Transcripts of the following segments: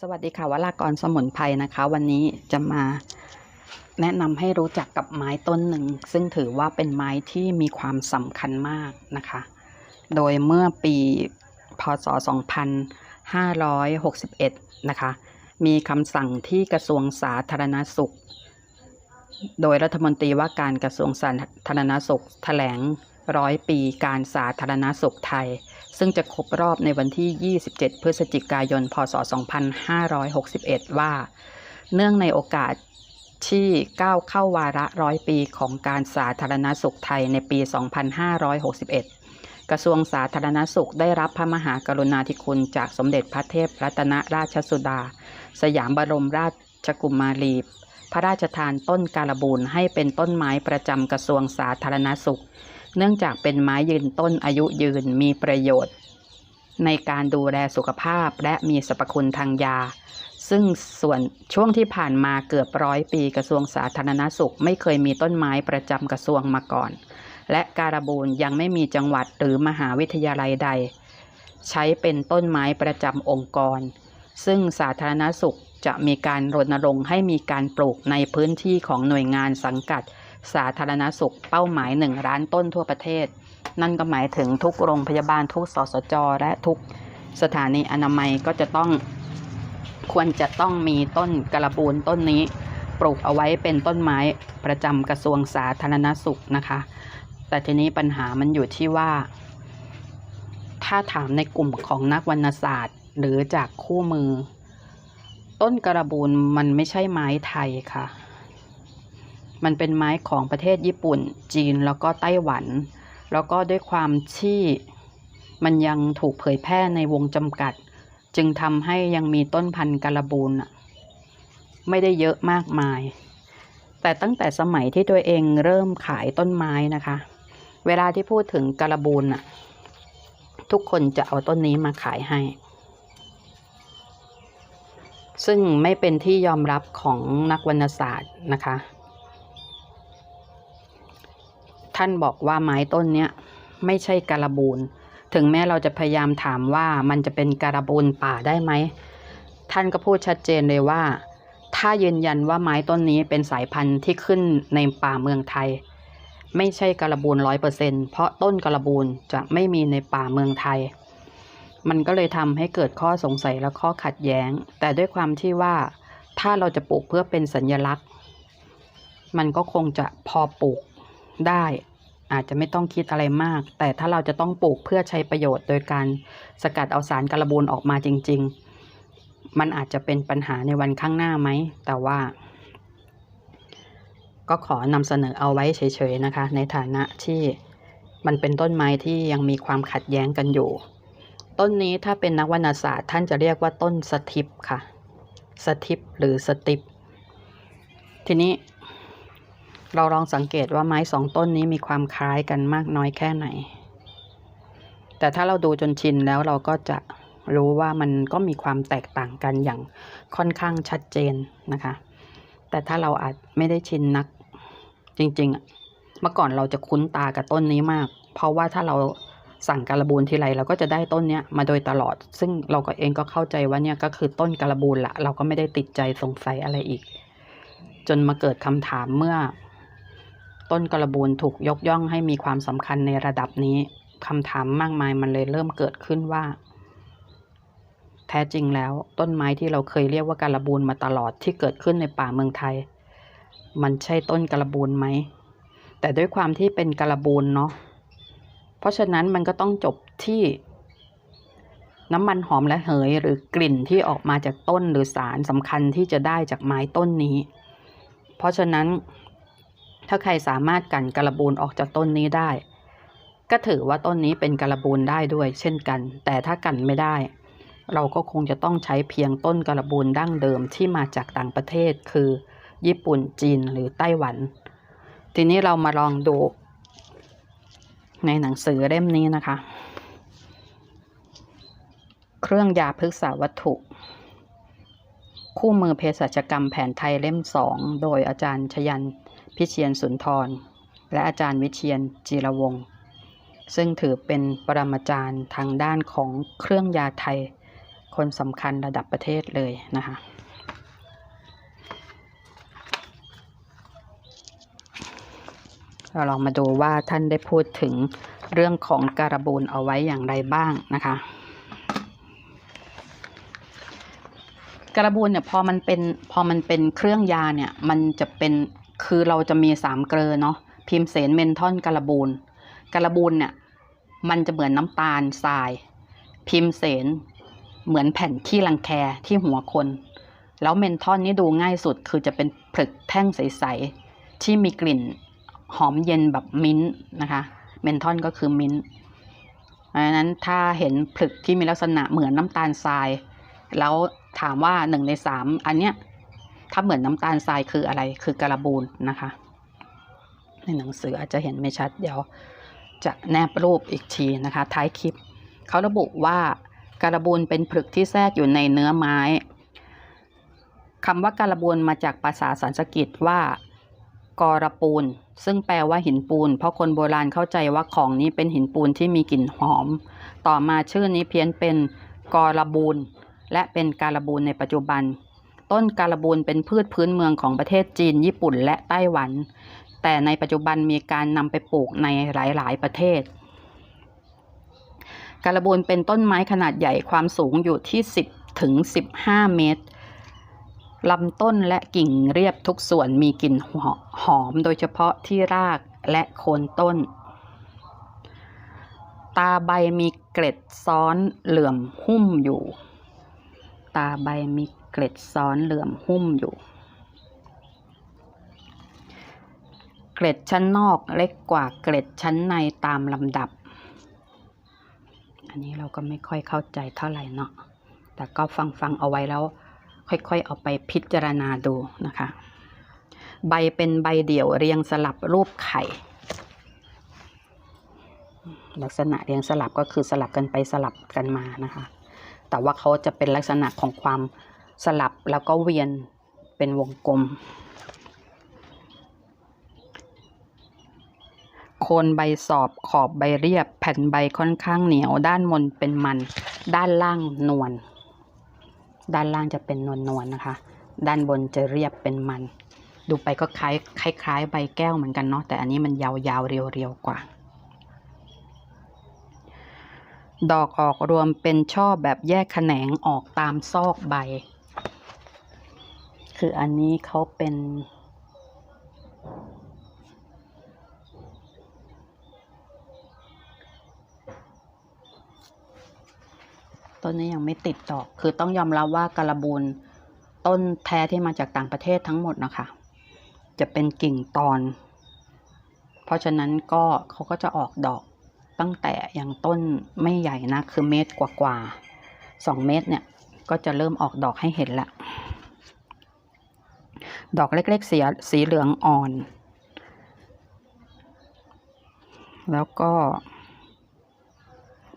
สวัสดีค่ะวรากรสมุนไพรนะคะ วันนี้จะมาแนะนำให้รู้จักกับไม้ต้นหนึ่ง ซึ่งถือว่าเป็นไม้ที่มีความสำคัญมากนะคะ โดยเมื่อปีพศ 2561 นะคะ มีคำสั่งที่กระทรวงสาธารณสุข โดยรัฐมนตรีว่าการกระทรวงสาธารณสุขแถลง ร้อยปีการสาธารณสุขไทย ซึ่งจะครบรอบในวันที่ 27 พฤศจิกายน พศ 2561 ว่า เนื่องในโอกาสที่ก้าวเข้าวาระร้อยปีของการสาธารณสุขไทยในปี 2561 กระทรวงสาธารณสุขได้รับพระมหากรุณาธิคุณจากสมเด็จพระเทพรัตนราชสุดา สยามบรมราชกุมารีพระราชทานต้นการบูนให้เป็นต้นไม้ประจำกระทรวงสาธารณสุข เนื่องจากเป็นไม้ยืนต้นอายุยืนมีประโยชน์ ในการดูแลสุขภาพและมีสรรพคุณทางยา ซึ่งส่วนช่วงที่ผ่านมาเกือบร้อยปีกระทรวงสาธารณสุข ไม่เคยมีต้นไม้ประจำกระทรวงมาก่อน และการบูนยังไม่มีจังหวัดหรือมหาวิทยาลัยใด ใช้เป็นต้นไม้ประจำองค์กร ซึ่งสาธารณสุขจะมีการรณรงค์ให้มีการปลูกในพื้นที่ของหน่วยงานสังกัด สาธารณสุขเป้าหมาย 1 ล้านต้นทั่วประเทศ นั่นก็หมายถึงทุกโรงพยาบาลทุกสสจ และทุกสถานีอนามัยก็จะต้องควรจะต้องมีต้นกระบูนต้นนี้ ปลูกเอาไว้เป็นต้นไม้ประจำกระทรวงสาธารณสุขนะคะ แต่ทีนี้ปัญหามันอยู่ที่ว่า ถ้าถามในกลุ่มของนักวรรณศาสตร์ หรือจากคู่มือ ต้นกระบูนมันไม่ใช่ไม้ไทยค่ะ มันเป็นไม้ของประเทศญี่ปุ่น จีนแล้วก็ไต้หวัน แล้วก็ด้วยความที่มันยังถูกเผยแพร่ในวงจำกัด จึงทำให้ยังมีต้นพันธุ์การบูนอะไม่ได้เยอะมากมาย แต่ตั้งแต่สมัยที่ตัวเองเริ่มขายต้นไม้นะคะ เวลาที่พูดถึงการบูนอะทุกคนจะเอาต้นนี้มาขายให้ ซึ่งไม่เป็นที่ยอมรับของนักวรรณศาสตร์นะคะ ท่านบอกว่าไม้ต้นเนี้ยไม่ใช่การบูนถึงแม้เราจะพยายามถามว่ามันจะเป็นการบูนป่าได้ไหม ท่านก็พูดชัดเจนเลยว่า ถ้ายืนยันว่าไม้ต้นนี้เป็นสายพันธุ์ที่ขึ้นในป่าเมืองไทย ไม่ใช่การบูนร้อยเปอร์เซ็นเพราะต้นการบูนจะไม่มีในป่าเมืองไทย มันก็เลยทำให้เกิดข้อสงสัยและข้อขัดแย้ง แต่ด้วยความที่ว่าถ้าเราจะปลูกเพื่อเป็นสัญลักษณ์ มันก็คงจะพอปลูก ได้ อาจจะไม่ต้องคิดอะไรมาก แต่ถ้าเราจะต้องปลูกเพื่อใช้ประโยชน์ โดยการสกัดเอาสารการบูนออกมาจริง ๆ มันอาจจะเป็นปัญหาในวันข้างหน้าไหม แต่ว่า ก็ขอนำเสนอเอาไว้เฉยๆนะคะ ในฐานะที่มันเป็นต้นไม้ที่ยังมีความขัดแย้งกันอยู่ ต้นนี้ถ้าเป็นนักวรรณศาสตร์ท่านจะเรียกว่าต้นสทิปค่ะสทิปหรือสติปทีนี้ เราลองสังเกตว่าไม้สองต้นนี้มีความคล้ายกันมากน้อยแค่ไหน แต่ถ้าเราดูจนชินแล้วเราก็จะรู้ว่ามันก็มีความแตกต่างกันอย่างค่อนข้างชัดเจนนะคะ แต่ถ้าเราอาจไม่ได้ชินนักจริงๆอะเมื่อก่อนเราจะคุ้นตากับต้นนี้มาก เพราะว่าถ้าเราสั่งการบูนทีไรเราก็จะได้ต้นเนี้ยมาโดยตลอด ซึ่งเราก็เองก็เข้าใจว่าเนี่ยก็คือต้นการบูนละเราก็ไม่ได้ติดใจสงสัยอะไรอีก จนมาเกิดคำถามเมื่อ ต้นกระบูนถูกยกย่องให้มีความสำคัญในระดับนี้คำถามมากมายมันเลยเริ่มเกิดขึ้นว่า แท้จริงแล้วต้นไม้ที่เราเคยเรียกว่าการบูนมาตลอดที่เกิดขึ้นในป่าเมืองไทย มันใช่ต้นกระบูนไหม แต่ด้วยความที่เป็นกระบูนเนาะเพราะฉะนั้นมันก็ต้องจบที่น้ำมันหอมและเหยหรือกลิ่นที่ออกมาจากต้นหรือสารสำคัญที่จะได้จากไม้ต้นนี้ เพราะฉะนั้น ถ้าใครสามารถกันกระบูนออกจากต้นนี้ได้ ก็ถือว่าต้นนี้เป็นกระบูนได้ด้วยเช่นกัน แต่ถ้ากันไม่ได้ เราก็คงจะต้องใช้เพียงต้นกระบูนดั้งเดิมที่มาจากต่างประเทศ คือ ญี่ปุ่นจีนหรือไต้หวัน ทีนี้เรามาลองดู ในหนังสือเล่มนี้นะคะ เครื่องยาพฤกษาวัตถุคู่มือเภสัชกรรมแผนไทยเล่มสองโดยอาจารย์ชยัน พิเชียนสุนทร และอาจารย์วิเชียนจีรวงศ์ซึ่งถือเป็นปรมาจารย์ทางด้านของเครื่องยาไทย คนสำคัญระดับประเทศเลยนะคะเราลองมาดูว่าท่านได้พูดถึงเรื่องของการบูนเอาไว้อย่างไรบ้างนะคะ การบูนเนี่ยพอมันเป็นพอมันเป็นเครื่องยาเนี่ยมันจะเป็น คือเราจะมีสามเกลือเนาะพิมเสนเมนทอนการบูนการบูนเนี่ยมันจะเหมือนน้ำตาลทราย พิมเสนเหมือนแผ่นที่รังแคที่หัวคน แล้วเมนทอนนี่ดูง่ายสุดคือจะเป็นผลึกแท่งใสๆที่มีกลิ่นหอมเย็นแบบมิ้นท์นะคะ เมนทอนก็คือมิ้นท์เพราะฉะนั้นถ้าเห็นผลึกที่มีลักษณะเหมือนน้ำตาลทราย แล้วถามว่าหนึ่งในสามอันเนี้ย ถ้าเหมือนน้ำตาลทรายคืออะไรคือการบูนนะคะ ในหนังสืออาจจะเห็นไม่ชัดเดี๋ยวจะแนบรูปอีกทีนะคะ ท้ายคลิป เขาระบุว่าการบูนเป็นผลึกที่แทรกอยู่ในเนื้อไม้คำว่าการบูนมาจากภาษาสันสกฤตว่ากรปูน ซึ่งแปลว่าหินปูน เพราะคนโบราณเข้าใจว่าของนี้เป็นหินปูนที่มีกลิ่นหอม ต่อมาชื่อนี้เพี้ยนเป็นกรบูนและเป็นการบูนในปัจจุบัน ต้นการบูนเป็นพืชพื้นเมืองของประเทศจีน ญี่ปุ่น และไต้หวัน แต่ในปัจจุบันมีการนำไปปลูกในหลาย ๆ ประเทศ การบูนเป็นต้นไม้ขนาดใหญ่ความสูงอยู่ที่ 10 ถึง 15 เมตรลำต้นและกิ่งเรียบทุกส่วนมีกลิ่นหอมโดยเฉพาะที่รากและโคนต้น ตาใบมีเกล็ดซ้อนเหลื่อมหุ้มอยู่ ตาใบมี เกล็ดซ้อนเหลื่อมหุ้มอยู่ เกล็ดชั้นนอกเล็กกว่าเกล็ดชั้นในตามลำดับ อันนี้เราก็ไม่ค่อยเข้าใจเท่าไหร่เนาะ แต่ก็ฟังฟังเอาไว้แล้ว ค่อยๆ เอาไปพิจารณาดูนะคะ ใบเป็นใบเดี่ยวเรียงสลับรูปไข่ ลักษณะเรียงสลับก็คือสลับกันไปสลับกันมานะคะแต่ว่าเขาจะเป็นลักษณะของความ สลับแล้วก็เวียนเป็นวงกลม โคนใบสอบขอบใบเรียบ แผ่นใบค่อนข้างเหนียว ด้านบนเป็นมัน ด้านล่างนวล ด้านล่างจะเป็นนวลๆนนะคะ ด้านบนจะเรียบเป็นมัน ดูไปก็คล้ายคล้ายคล้ายใบแก้วเหมือนกันเนาะ แต่อันนี้มันยาวๆเรียวๆกว่าดอกออกรวมเป็นช่อแบบแยกแขนงออกตามซอกใบ คืออันนี้เขาเป็น ต้นนี้ยังไม่ติดดอก คือต้องยอมรับว่าการบูนต้นแท้ที่มาจากต่างประเทศทั้งหมดนะคะ จะเป็นกิ่งตอน เพราะฉะนั้นก็เขาก็จะออกดอกตั้งแต่อย่างต้นไม่ใหญ่นะ คือเมตรกว่าๆสองเมตรเนี่ย ก็จะเริ่มออกดอกให้เห็นละ ดอกเล็กๆสีสีเหลืองอ่อน แล้วก็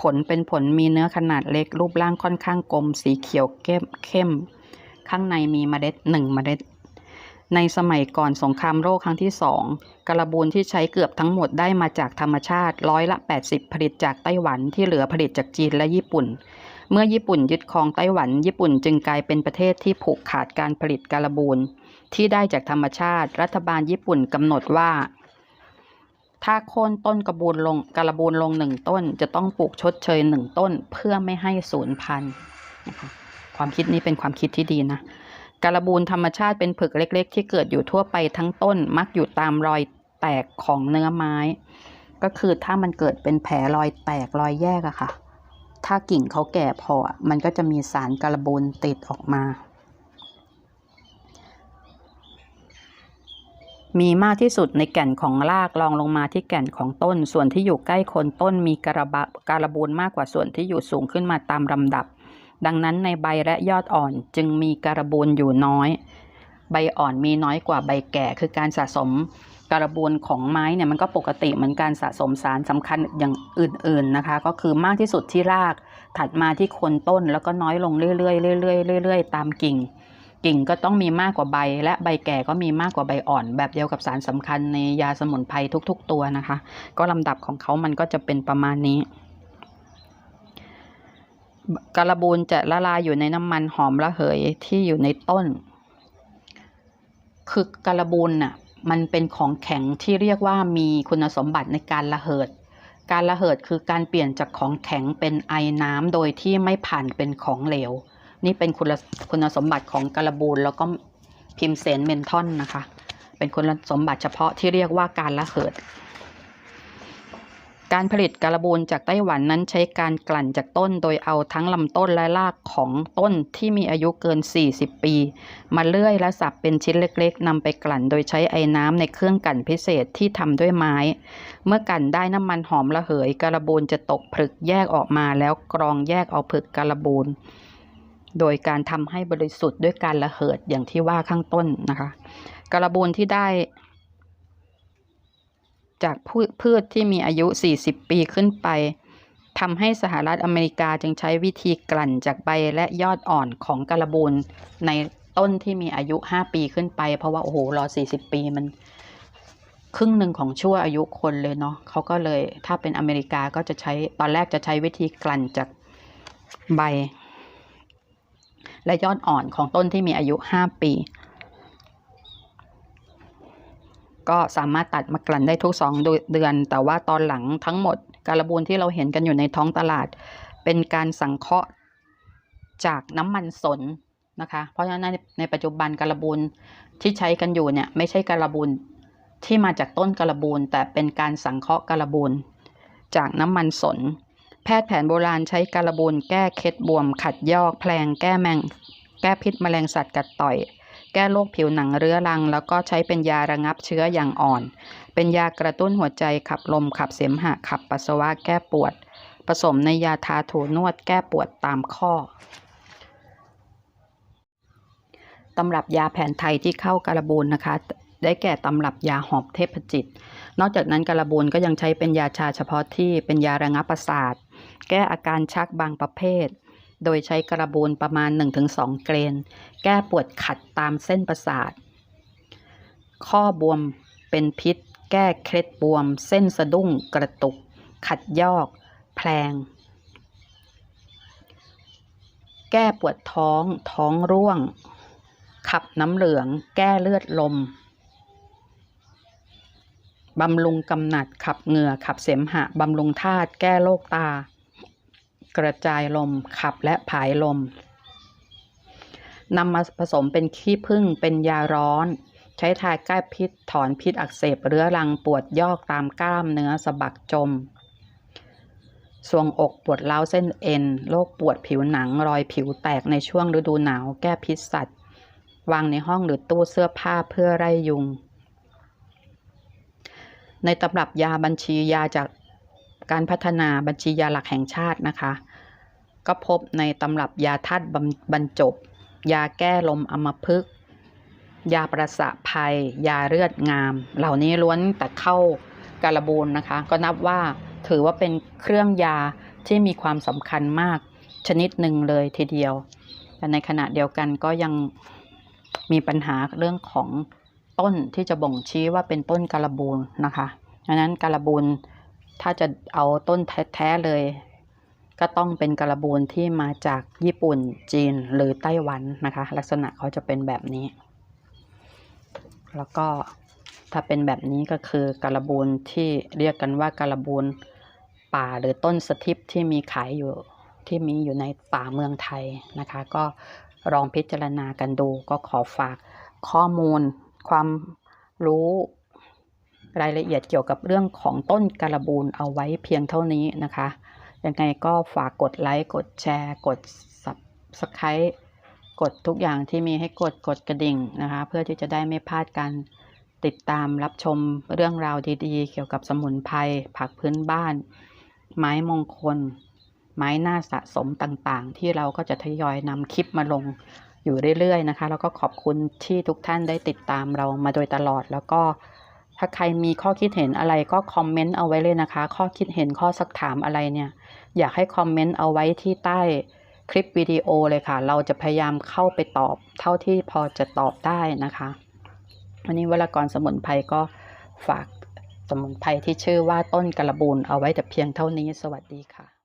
ผลเป็นผลมีเนื้อขนาดเล็ก รูปร่างค่อนข้างกลม สีเขียวเข้มเข้ม ข้างในมีเมล็ดหนึ่งเมล็ด ในสมัยก่อนสงครามโลกครั้งที่สองการบูนที่ใช้เกือบทั้งหมดได้มาจากธรรมชาติร้อยละ 80 ผลิตจากไต้หวันที่เหลือผลิตจากจีนและญี่ปุ่นเมื่อญี่ปุ่นยึดครองไต้หวัน ญี่ปุ่นจึงกลายเป็นประเทศที่ผูกขาดการผลิตการบูน ที่ได้จากธรรมชาติ รัฐบาลญี่ปุ่นกำหนดว่า ถ้าโค่นต้นกระบูนลงการบูนลงหนึ่งต้น จะต้องปลูกชดเชยหนึ่งต้น เพื่อไม่ให้สูญพันธุ์นะคะความคิดนี้เป็นความคิดที่ดีนะการบูนธรรมชาติเป็นผึกเล็ก ๆ ที่เกิดอยู่ทั่วไปทั้งต้น มักอยู่ตามรอยแตกของเนื้อไม้ ก็คือถ้ามันเกิดเป็นแผลรอยแตกรอยแยกอะค่ะ ถ้ากิ่งเขาแก่พอมันก็จะมีสารการบูนติดออกมา มีมากที่สุดในแก่นของรากรองลงมาที่แก่นของต้น ส่วนที่อยู่ใกล้คนต้นมีการบะการบูนมากกว่าส่วนที่อยู่สูงขึ้นมาตามลำดับ ดังนั้นในใบและยอดอ่อนจึงมีการบูนอยู่น้อย ใบอ่อนมีน้อยกว่าใบแก่ คือการสะสมการบูนของไม้เนี่ยมันก็ปกติเหมือนการสะสมสารสำคัญอย่างอื่นๆนะคะ ก็คือมากที่สุดที่รากถัดมาที่คนต้นแล้วก็น้อยลงเรื่อยๆเรื่อยๆเรื่อยๆตามกิ่ง กิ่งก็ต้องมีมากกว่าใบ และใบแก่ก็มีมากกว่าใบอ่อน แบบเดียวกับสารสำคัญในยาสมุนไพรทุก ๆ ตัวนะคะ ก็ลำดับของเขามันก็จะเป็นประมาณนี้การบูนจะละลายอยู่ในน้ำมันหอมระเหยที่อยู่ในต้น คือการบูนน่ะมันเป็นของแข็งที่เรียกว่ามีคุณสมบัติในการระเหิด การระเหิดคือการเปลี่ยนจากของแข็งเป็นไอน้ำโดยที่ไม่ผ่านเป็นของเหลว นี่เป็นคุณคุณสมบัติของการบูนแล้วก็พิมเซนเมนทอนนะคะ เป็นคุณสมบัติเฉพาะที่เรียกว่าการระเหิด การผลิตการบูนจากไต้หวันนั้นใช้การกลั่นจากต้น โดยเอาทั้งลำต้นและรากของต้นที่มีอายุเกิน 40 ปี มาเลื่อยและสับเป็นชิ้นเล็กๆนำไปกลั่น โดยใช้ไอ้น้ำในเครื่องกลั่นพิเศษที่ทำด้วยไม้ เมื่อกลั่นได้น้ำมันหอมระเหยการบูนจะตกผลึกแยกออกมาแล้วกรองแยกเอาผลึกการบูน โดยการทำให้บริสุทธิ์ด้วยการระเหิดอย่างที่ว่าข้างต้นนะคะการบูนที่ได้ จากพืชพืชที่มีอายุ 40 ปีขึ้นไปทำให้สหรัฐอเมริกาจึงใช้วิธีกลั่นจากใบและยอดอ่อนของการบูนในต้นที่มีอายุ 5 ปีขึ้นไป เพราะว่า โอ้โห รอ 40 ปีมัน ครึ่งหนึ่งของชั่วอายุคนเลยเนาะเขาก็เลยถ้าเป็นอเมริกาก็จะใช้ตอนแรกจะใช้วิธีกลั่นจากใบ และยอดอ่อนของต้นที่มีอายุ 5 ปี ก็สามารถตัดมากลั่นได้ทุก 2 เดือน แต่ว่าตอนหลังทั้งหมดการบูนที่เราเห็นกันอยู่ในท้องตลาด เป็นการสังเคราะห์จากน้ำมันสนนะคะ เพราะฉะนั้นในปัจจุบันการบูนที่ใช้กันอยู่เนี่ยไม่ใช่การบูนที่มาจากต้นการบูนแต่เป็นการสังเคราะห์การบูนจากน้ำมันสน พทย์แผนโบราณใช้การบูนแก้เคล็ดบวม ขัดยอกแพลงแก้แมง แก้พิษแมลงสัตว์กัดต่อย แก้โรคผิวหนังเรื้อรัง แล้วก็ใช้เป็นยาระงับเชื้ออย่างอ่อน เป็นยากระตุ้นหัวใจขับลมขับเสมหะขับปัสสาวะแก้ปวด ผสมในยาทาถูนวดแก้ปวดตามข้อตำรับยาแผนไทยที่เข้าการบูนนะคะได้แก่ตำรับยาหอบเทพจิต นอกจากนั้นการบูนก็ยังใช้เป็นยาชาเฉพาะที่เป็นยาระงับประสาท แก้อาการชักบางประเภท โดยใช้กระบูนประมาณ 1-2 เกรน แก้ปวดขัดตามเส้นประสาท ข้อบวมเป็นพิษ แก้เคล็ดบวม เส้นสะดุ้งกระตุก ขัดยอก แพลง แก้ปวดท้อง ท้องร่วง ขับน้ำเหลือง แก้เลือดลมบำรุงกำหนัดขับเหงื่อขับเสมหะ บำรุงธาตุแก้โรคตา กระจายลม ขับและผายลมนำมาผสมเป็นขี้ผึ้งเป็นยาร้อน ใช้ทาแก้พิษถอนพิษอักเสบเรื้อรังปวดยอกตามกล้ามเนื้อสะบักจมสวงอกปวดเล้าเส้นเอ็นโรคปวดผิวหนังรอยผิวแตกในช่วงฤดูหนาวแก้พิษสัตว์ วางในห้องหรือตู้เสื้อผ้าเพื่อไล่ยุง ในตำรับยาบัญชียาจากการพัฒนาบัญชียาหลักแห่งชาตินะคะ ก็พบในตำรับยาธาตุบรรจบ ยาแก้ลมอมพฤกยาประสะภัย ยาเลือดงาม เหล่านี้ล้วนแต่เข้าการบูนนะคะ ก็นับว่าถือว่าเป็นเครื่องยาที่มีความสำคัญมากชนิดหนึ่งเลยทีเดียว แต่ในขณะเดียวกันก็ยังมีปัญหาเรื่องของต้นที่จะบ่งชี้ว่าเป็นต้นการบูนนะคะดังนั้นการบูนถ้าจะเอาต้นแท้ ๆ เลย ก็ต้องเป็นการบูนที่มาจากญี่ปุ่นจีนหรือไต้หวันนะคะ ลักษณะเขาจะเป็นแบบนี้ แล้วก็ถ้าเป็นแบบนี้ก็คือการบูนที่เรียกกันว่าการบูนป่าหรือต้นสทิปที่มีขายอยู่ที่มีอยู่ในป่าเมืองไทยนะคะ ก็ลองพิจารณากันดู ก็ขอฝากข้อมูลความรู้รายละเอียดเกี่ยวกับเรื่องของต้นการบูนเอาไว้เพียงเท่านี้นะคะ ยังไงก็ฝากกดไลค์ กดแชร์ กด subscribe กดทุกอย่างที่มีให้กดกดกระดิ่งนะคะ เพื่อที่จะได้ไม่พลาดการติดตามรับชมเรื่องราวดีๆ เกี่ยวกับสมุนไพรผักพื้นบ้าน ไม้มงคล ไม้น่าสะสมต่างๆ ที่เราก็จะทยอยนำคลิปมาลงอยู่เรื่อยๆนะคะ แล้วก็ขอบคุณที่ทุกท่านได้ติดตามเรามาโดยตลอดแล้วก็ ถ้าใครมีข้อคิดเห็นอะไรก็คอมเมนต์เอาไว้เลยนะคะ ข้อคิดเห็นข้อสักถามอะไรเนี่ย อยากให้คอมเมนต์เอาไว้ที่ใต้คลิปวิดีโอเลยค่ะ เราจะพยายามเข้าไปตอบ เท่าที่พอจะตอบได้นะคะวันนี้เวลากรสมุนไพรก็ฝากสมุนไพรที่ชื่อว่าต้นกระบูนเอาไว้แต่เพียงเท่านี้สวัสดีค่ะ